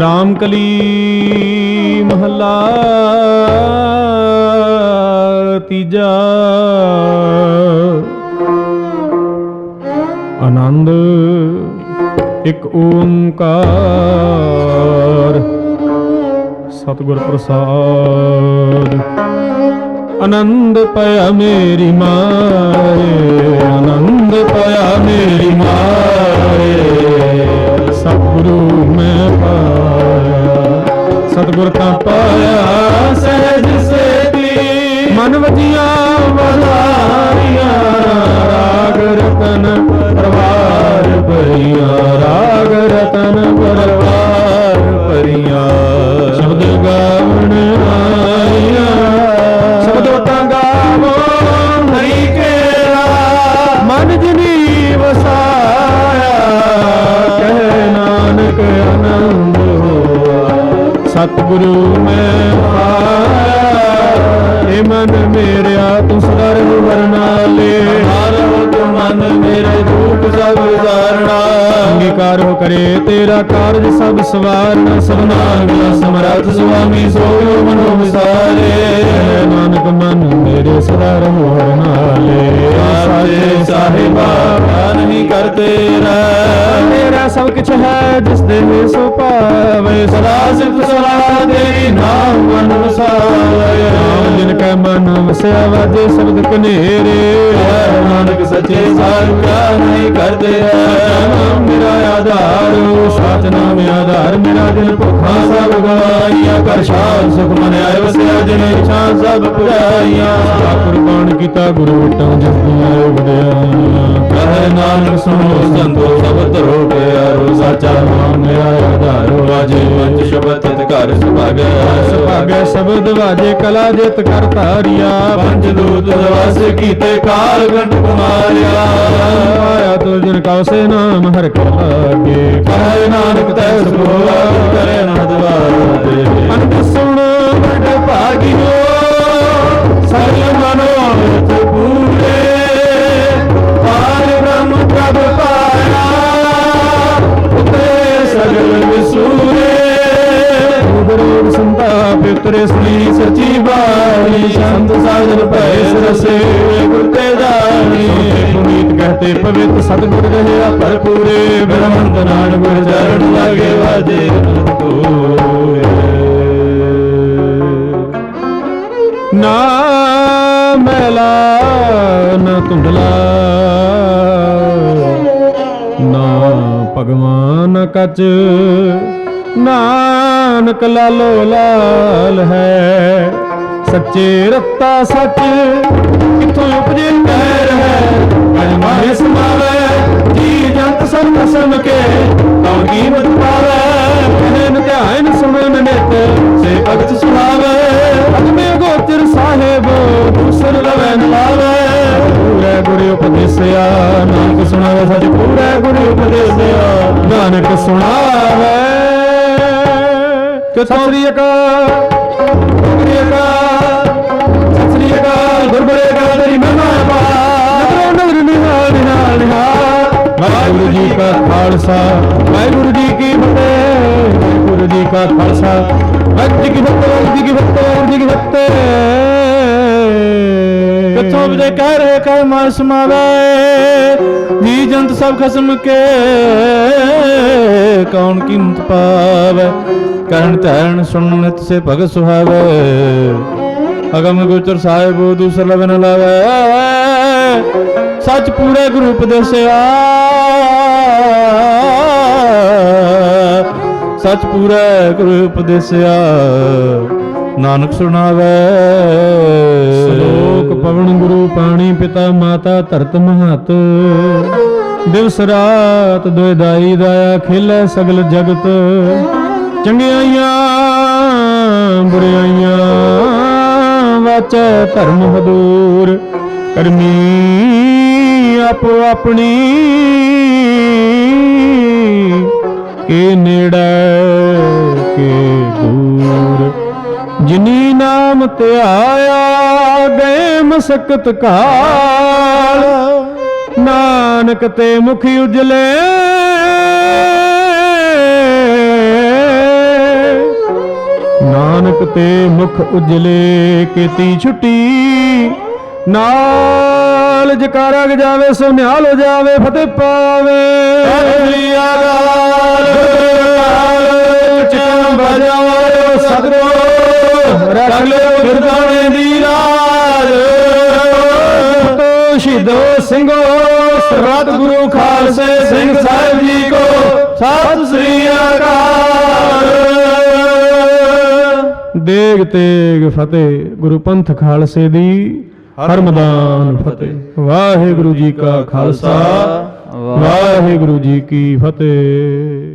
ਰਾਮ ਕਲੀ ਮਹੱਲਾ ਤੀਜਾ। ਆਨੰਦ ਇੱਕ ਓੰਕਾਰ। ਸਤਿਗੁਰ ਪ੍ਰਸਾਦ। ਆਨੰਦ ਪਿਆ ਮੇਰੀ ਮਾਏ, ਆਨੰਦ ਪਿਆ ਮੇਰੀ ਮਾਏ। ਸਤਿਗੁਰੂ ਮੈਂ ਪਾਇਆ ਸਤਿਗੁਰ ਤਾਂ ਪਾਇਆ ਸਹਿਜ ਸੇਤੀ। ਮਨ ਵਜੀਆਂ ਵਧਾਰੀਆਂ ਸਤਿਗੁਰੂ ਮੈਂ ਪਾਇਆ ਏ ਮਨ ਮੇਰਿਆ ਤੂੰ ਸਦਾ ਰਹਿ ਵਰਨਾਲੇ ਹਾਰੋ ਤੂੰ ਮਨ ਮੇਰੇ ਦੁੱਖ ਸਭ ਵਿਦਾਰਣਾ ਅੰਗੀਕਾਰ ਹੋ ਕਰੇ ਤੇਰਾ ਕਾਰਜ ਸਭ ਸਵਾਰਨਾ ਸਭਨਾ ਨਾਨਕ ਸਮਰੱਥ ਸੁਆਮੀ ਸੋਇ ਮਨੋ ਵਿਸਾਰੇ। ਨਾਨਕ ਮਨ ਮੇਰੇ ਸਦਾ ਰਹੋ ਵਰਨਾਲੇ ਸਾਚੇ ਸਾਹਿਬਾ ਨਹੀਂ ਕਰਤੇ ਮੇਰਾ ਸਭ ਕੁਛ ਹੈ ਜਿਸ ਦੇ ਸੋ ਪਾਵੇ ਸਦਾ ਸਿਫਤ ਸਲਾਹ ਤੇਰੀ ਨਾਮ ਮਨ ਵਸਿਆ ਵਾਜੇ ਸ਼ਬਦ ਕਨੇਰੇ ਨਾਨਕ ਸੱਚੇ ਸਾਹਿਬ ਕਿਆ ਨਹੀਂ ਕਰਤੇ ਨਾਮ ਮੇਰਾ ਆਧਾਰ ਸਾਚ ਨਾਮ ਆਧਾਰ, ਮੇਰਾ ਦਿਲ ਭੁੱਖਾ ਸਭ ਗਵਾਈਆਂ ਕਰ ਸ਼ਾਨ ਸੁਖ ਮਨ ਆਇ ਵਸਿਆ ਜਿਨ ਇੱਛਾ ਸਭ ਪੁਰਾਈਆਂ ਕੁਰਬਾਨ ਕੀਤਾ, ਗੁਰੂ ਵਿਟਾਂ ਜਪੀਆਂ ਵਡਿਆਈਆਂ ਕਹੇ ਨਾਨਕ ਸੁਣੋ ਸੰਤੋ, ਸਭ ਤਰੋ ਪਿਆਰੋ ਸਾਚਾ ਨਾਮ ਮੇਰਾ ਆਧਾਰੋ ਵਾਜੇ ਵੰਚ ਸ਼ਬਦ ਤਿਤ ਘਰ ਸੁਭਾਗੈ ਸੁਭਾਗੈ ਸ਼ਬਦ ਵਾਜੇ ਕਲਾ ਜਿਤ ਕਰ ਧਾਰਿਆ। ਪੰਜ ਦੂਤ ਦਵਸ ਕੀਤੇ ਕਾਲ ਗੰਢ ਕੁਮਾਰਿਆ। ਆਇਆ ਤੁਲ ਜਨ ਕਉ ਸੇ ਨਾਮ ਹਰ ਕੈ ਕਹੇ ਨਾਨਕ ਤੈ ਸੁਭਾ ਕਰੇ ਨਾ ਦਵਾਰੇ ਅਨੰਦ ਸੁਣ ਬੜ ਭਾਗਿਓ ਸਗਲ ਮਨੋ ਸੰਤਾਪ ਉਤਰੇ ਸੁਣੀ ਸੱਚੀ ਬਾਣੀ, ਸੰਤ ਸਾਜਨ ਭੈ ਸਰਸੇ ਗੁਰ ਤੇ ਜਾਣੀ ਪੁਨੀਤ ਕਹਤੇ ਪਵਿੱਤ ਸਤਿਗੁਰ ਰਹਿਆ ਭਰਪੂਰੇ ਬ੍ਰਹਮੰਤ ਨਾਨਕ ਗੁਰ ਚਰਨ ਲਾਗੇ ਵਾਜੇ ਨਾ ਮੈਲਾ ਨਾ ਧੁੰਦਲਾ ਨਾ ਭਗਵਾਨ ਕਚ, ਨਾ ਨਾਨਕ ਲਾਲੋ ਲਾਲ ਹੈ। ਸੱਚੇ ਰੱਤਾ ਸੱਚ ਕਿੱਥੋਂ ਉਪਜੇ ਕਹਿ ਹੈ। ਅਜ ਮਾਰੇ ਸਮਾਵੇ, ਜੀ ਜੰਤ ਸਭ ਕਸਮ ਕੇ ਕਉ ਕੀਮਤ ਪਾਵੇ। ਕਹਿਨ ਧਿਆਨ ਸੁਣਨ ਨਿਤ, ਸੇ ਭਗਤ ਸੁਹਾਵੇ ਅਗਮੇ ਗੋਚਰ ਸਾਹਿਬ, ਦੂਸਰ ਲਵੈ ਨ ਲਾਵੇ ਪੂਰੇ ਗੁਰੂ ਉਪਦੇਸਿਆ, ਨਾਨਕ ਸੁਣਾਵੇ, ਸੱਚ ਪੂਰੇ ਗੁਰੂ ਉਪਦੇਸਿਆ, ਨਾਨਕ ਸੁਣਾਵੇ। ਸਤਿ ਸ੍ਰੀ ਅਕਾਲ ਸਤਿ ਸ੍ਰੀ ਅਕਾਲ ਸਤਿ ਸ੍ਰੀ ਅਕਾਲ ਗੁਰਬੜੇ ਕਾ ਤੇਰੀ ਮਹਿਮਾ ਪਾ ਨਗਰੋ ਨਗਰ ਨਿਹਾਲ ਨਿਹਾਲ ਨਿਹਾਲ ਵਾਹਿਗੁਰੂ ਜੀ ਕਾ ਖਾਲਸਾ ਵਾਹਿਗੁਰੂ ਜੀ ਕੀ ਫਤਿਹ ਵਾਹਿਗੁਰੂ ਜੀ ਕਾ ਖਾਲਸਾ। ਵਾਹਿਗੁਰੂ ਜੀ ਕੀ ਫਤਿਹ ਵਾਹਿਗੁਰੂ ਜੀ ਕੀ ਫਤਿਹ ਵਾਹਿਗੁਰੂ ਜੀ ਕੀ ਫਤਿਹ। ਕਿਥੋਂ ਵਜੇ ਕਹਿ ਰਹੇ ਕਹਿ ਮਨ ਸਭ ਖਸਮ ਕੇ ਕੌਣ ਕੀਮਤ ਪਾਵੇ? ਕਰਨ ਧੈਣ ਸੁਣ ਸੇ ਭਗਤ ਸੁਹਾਵੇ। ਅਗਮ ਗੋਚਰ ਸਾਹਿਬ ਦੂਸਰ ਲਵੇ ਨ ਲਾਵੇ। ਸੱਚ ਪੂਰੇ ਗੁਰੂ ਉਪਦੇਸਿਆ ਸੱਚ ਪੂਰੇ ਗੁਰੂ ਉਪਦੇਸਿਆ ਨਾਨਕ ਸੁਣਾਵੇ। ਸ਼ਲੋਕ ਪਵਨ ਗੁਰੂ ਪਾਣੀ ਪਿਤਾ ਮਾਤਾ ਧਰਤ ਮਹਤ। ਦਿਵਸ ਰਾਤ ਦੁਇ ਦਾਈ ਦਾਇਆ ਖੇਲੇ ਸਗਲ ਜਗਤ। ਚੰਗਿਆਈਆਂ, ਬੁਰਿਆਈਆਂ, ਵਾਚੈ ਧਰਮ ਹਦੂਰ। ਕਰਮੀ ਆਪੋ ਆਪਣੀ। ਕੇ ਨੇੜੇ, ਕੇ ਦੂਰ। ਜਿਨੀ ਨਾਮ ਧਿਆਇਆ, ਗਏ ਮਸਕਤ ਕਾਲ ਨਾਨਕ ਤੇ ਮੁਖ ਉਜਲੇ। ਨਾਨਕ ਤੇ ਮੁਖ ਉਜਲੇ, ਕੀਤੀ ਛੁੱਟੀ। ਨਾਲ ਜਕਾਰਾ ਗਜਾਵੇ ਸੋ ਹੋ ਜਾਵੇ, ਫਤਿਹ ਪਾਵੇ। ਸ੍ਰੀ ਅਕਾਲ ਚਿਤਨ ਬਜਾਓ ਸਗਰੋ ਰੱਖ ਲਿਓ ਗੁਰਦਾਣੇ ਦੀ ਰਾਜ। ਤੋ ਸ਼ਹੀਦੋ ਸਿੰਘੋ ਸਰਬੱਤ ਖਾਲਸੇ ਸਿੰਘ ਸਾਹਿਬ ਜੀ ਕੋ, ਸਤਿ ਸ੍ਰੀ ਅਕਾਲ। ਦੇਗ ਤੇਗ ਫਤਿਹ ਗੁਰੂ ਪੰਥ ਖਾਲਸੇ ਦੀ ਹਰ ਮੈਦਾਨ ਫਤਿਹ। ਵਾਹਿਗੁਰੂ ਜੀ ਕਾ ਖਾਲਸਾ, ਵਾਹਿਗੁਰੂ ਜੀ ਕੀ ਫਤਿਹ।